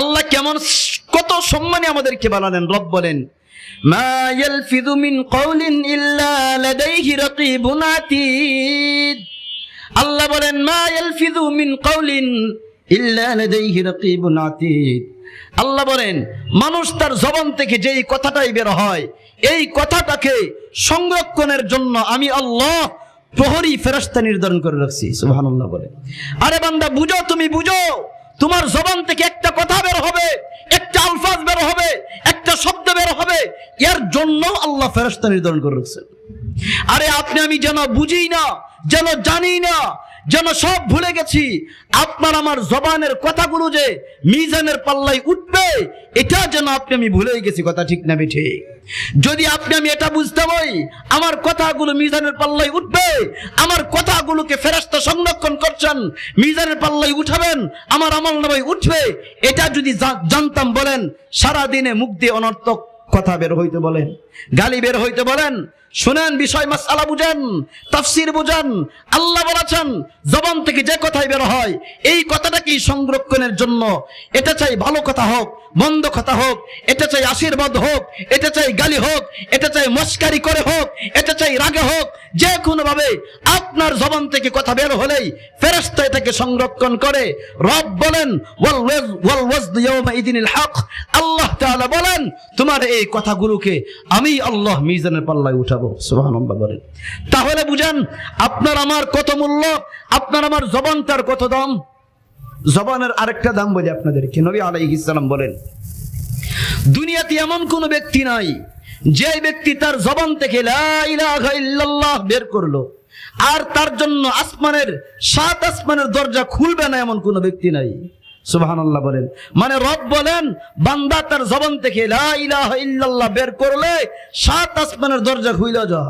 আল্লাহ কেমন কত সম্মানে আমাদেরকে বানালেন, রব বলেন, মা ইয়ালফিযু মিন কওলিন ইল্লা লাদাইহি রাকীবুন আতীদ। আল্লাহ বলেন, মা ইয়ালফিযু মিন কওলিন ইল্লা লাদাইহি রাকীবুন আতীদ। আল্লাহ বলেন, মানুষ তার জবান থেকে যেই কথাটাই বের হয়, এই কথাটাকে সংরক্ষণের জন্য আমি আল্লাহ প্রহরী ফেরস্তা নির্ধারণ করে রাখছি। সুবহানাল্লাহ বলে আরে বান্দা, বুঝো তুমি, বুঝো। তোমার জবান থেকে একটা কথা বের হবে, একটা আলফাজ বের হবে, একটা শব্দ বের হবে। এর জন্য আল্লাহ ফেরস্তা নির্ধারণ করে রাখছেন। আরে আপনি আমি যেন বুঝি না, যেন জানি না যেন সব ভুলে গেছি। আপনার আমার জবানের কথাগুলো যে মিজানের পাল্লাই উঠবে, এটা যেন আপনি আমি ভুলে গেছি, কথা ঠিক না ঠিক যদি আপনি আমি এটা বুঝতে পারি, আমার কথাগুলো মিজানের পাল্লাই উঠবে, আমার কথাগুলোকে ফেরস্তা সংরক্ষণ করছেন, মিজানের পাল্লাই উঠাবেন, আমার আমল নামাই উঠবে, এটা যদি জানতাম বলেন সারা দিনে মুখ দিয়ে অনর্থক কথা বের হইতে বলেন। গালি বের হইতে বলেন, শুনেন, বিষয়, মাসালা বুঝেন, তাফসির বুঝেন, আল্লাহ বলেছেন, জবান থেকে যে কথাই বের হয়, এই কথাটা কি সংরক্ষণের জন্য? এটা চাই ভালো কথা হোক, মন্দ কথা হোক, এটা চাই আশীর্বাদ হোক, এটা চাই গালি হোক, এটা চাই মস্কারি করে হোক, এটা চাই রাগে হোক, যে কোনো ভাবে আপনার জবান থেকে কথা বের হলেই ফেরেশতা এটাকে সংরক্ষণ করে, রব বলেন আল্লাহ বলেন, তোমার এই কথাগুলোকে আমি আল্লাহ মিজানের পাল্লায় উঠাবো, সুবহানাল্লাহ বলেন। তাহলে বুঝেন, আপনার আমার কত মূল্য, আপনার আমার জবানটার কত দাম? জবানের আরেকটা দাম বলি আপনাদেরকে, নবী আলাইহিস সালাম বলেন, দুনিয়াতে এমন কোন ব্যক্তি নাই যে ব্যক্তি তার জবান থেকে বের করল, আর তার জন্য আসমানের সাত আসমানের দরজা খুলবে না এমন কোন ব্যক্তি নাই। সুবহানাল্লাহ বলেন। মানে রব বলেন, বান্দা তার জবান থেকে বের করলে সাত আসমানের দরজা খুইলা যা